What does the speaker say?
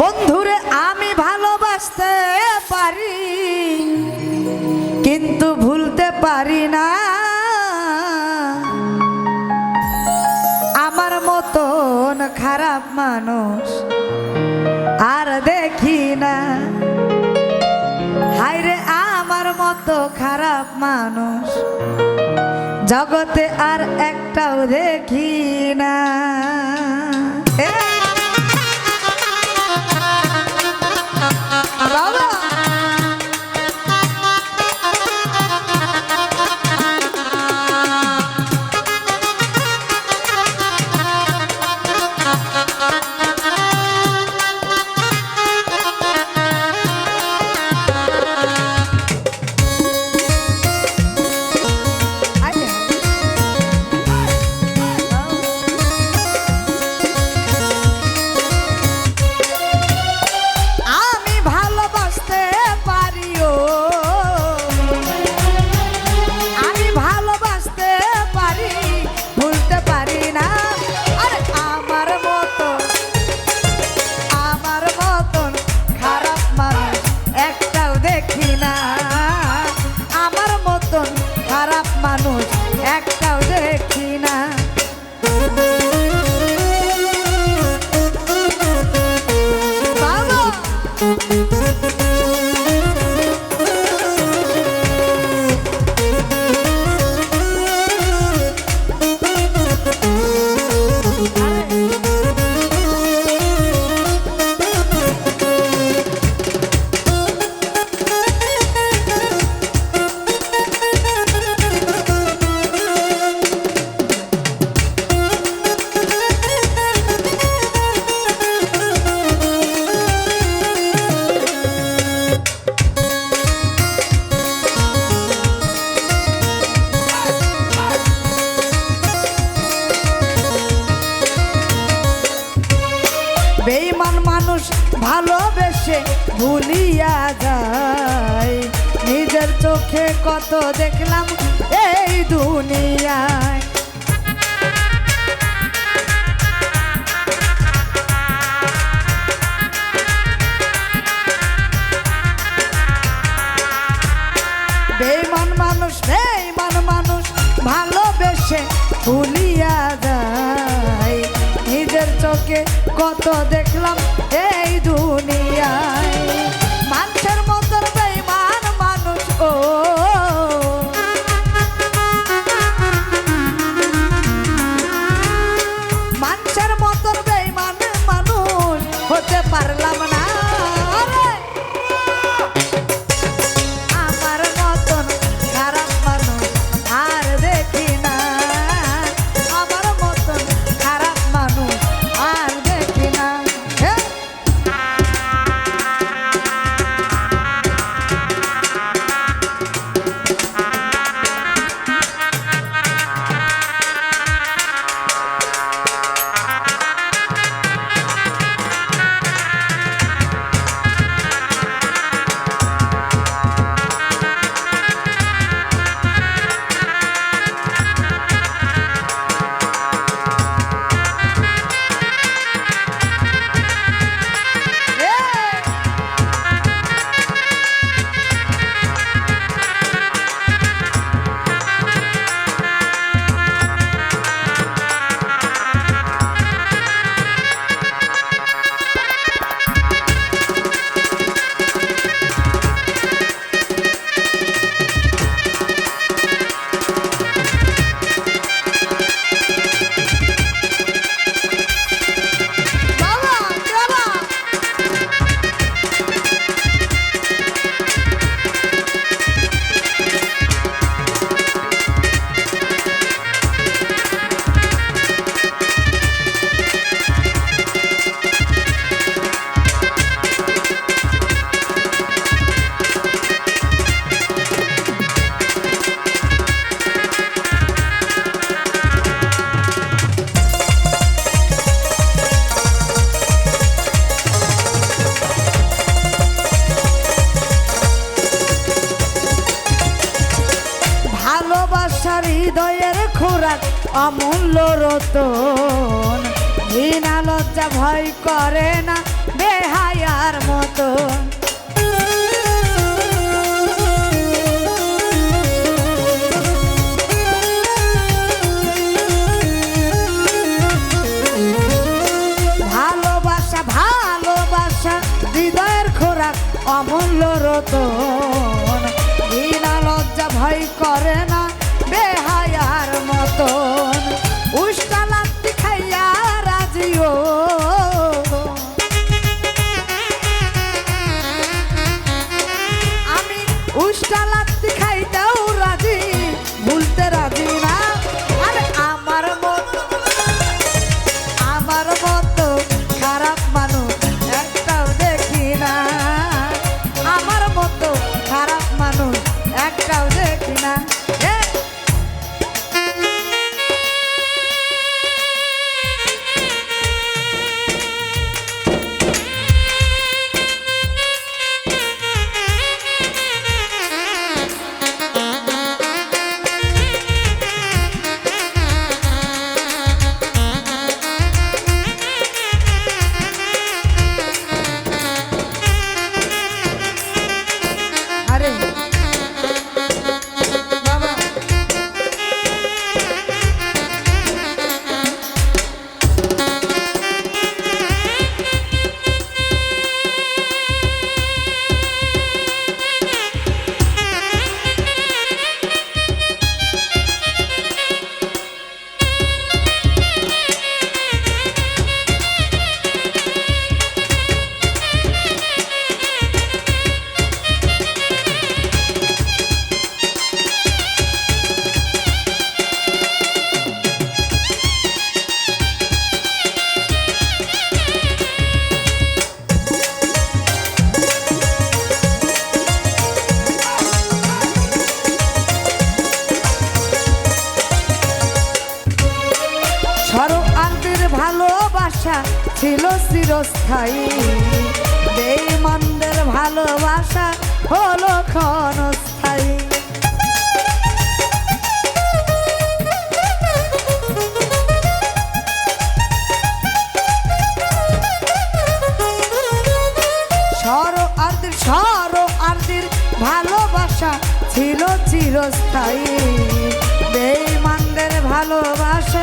বন্ধুরে, আমি ভালোবাসতে পারি, কিন্তু ভুলতে পারি না। আমার মতন খারাপ মানুষ আর দেখি না। হাইরে আমার মতো খারাপ মানুষ জগতে আর একটাও দেখি না। ভুলিয়া যায়। নিজের চোখে কত দেখলাম এই দুনিয়ায়। বেইমান মানুষ বেইমান মানুষ ভালোবেসে ভুলিয়া যায়। নিজের চোখে কত দেখলাম ভালোবাসার হৃদয়ের খোরাক, অমূল্য রতন। বিনা লজ্জা ভয় করে না বেহায়ার মতো ভালোবাসা ভালোবাসা হৃদয়ের খোরাক, অমূল্য রতন। I'm not morena ছিল চিরস্থায়ী। বেমানদের ভালোবাসা হলো ক্ষণস্থায়ী। ভালোবাসা ছিল চিরস্থায়ী। বেমানদের ভালোবাসা